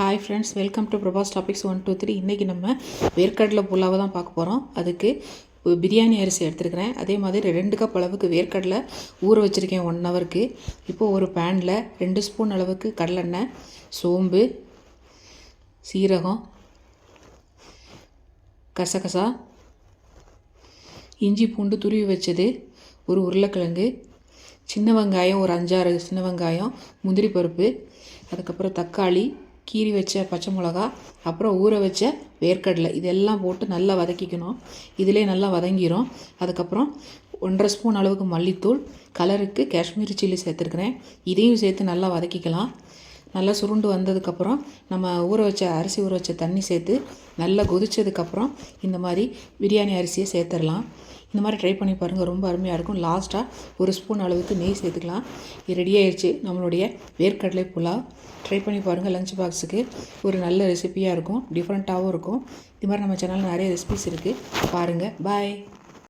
Hi friends welcome to Prabhas topics one two three இன்றைக்கி நம்ம வேர்க்கடலை புலாவை தான் பார்க்க போகிறோம் அதுக்கு பிரியாணி அரிசி எடுத்துருக்கிறேன். அதே மாதிரி ரெண்டு கப் அளவுக்கு வேர்க்கடலை ஊற வச்சுருக்கேன் ஒன் ஹவருக்கு இப்போது ஒரு பேனில் ரெண்டு ஸ்பூன் அளவுக்கு கடலெண்ணெய் சோம்பு சீரகம் கசகசா இஞ்சி பூண்டு துருவி வச்சது ஒரு உருளைக்கிழங்கு சின்ன வெங்காயம் ஒரு அஞ்சாறு சின்ன வெங்காயம் முந்திரி பருப்பு அதுக்கப்புறம் தக்காளி கீறி வச்ச பச்சை மிளகா அப்புறம் ஊற வச்ச வேர்க்கடலை. இதெல்லாம் போட்டு நல்லா வதக்கிக்கணும். இதிலே நல்லா வதங்கிரும். அதுக்கப்புறம் ஒன்றரை ஸ்பூன் அளவுக்கு மல்லித்தூள் கலருக்கு காஷ்மீரி சில்லி சேர்த்துருக்குறேன். இதையும் சேர்த்து நல்லா வதக்கிக்கலாம். நல்லா சுருண்டு வந்ததுக்கப்புறம் நம்ம ஊற வச்ச அரிசி ஊற வச்ச தண்ணி சேர்த்து நல்லா கொதித்ததுக்கப்புறம் இந்த மாதிரி பிரியாணி அரிசியை சேர்த்துடலாம். இந்த மாதிரி ட்ரை பண்ணி பாருங்கள் ரொம்ப அருமையாக இருக்கும். லாஸ்ட்டாக ஒரு ஸ்பூன் அளவுக்கு நெய் சேர்த்துக்கலாம். இது ரெடி ஆயிடுச்சு நம்மளுடைய வேர்க்கடலை புலாவ். ட்ரை பண்ணி பாருங்கள் லஞ்ச் பாக்ஸுக்கு ஒரு நல்ல ரெசிபியாக இருக்கும். டிஃப்ரெண்ட்டாகவும் இருக்கும். இது மாதிரி நம்ம சேனலில் நிறைய ரெசிபிஸ் இருக்குது பாருங்கள் பாய்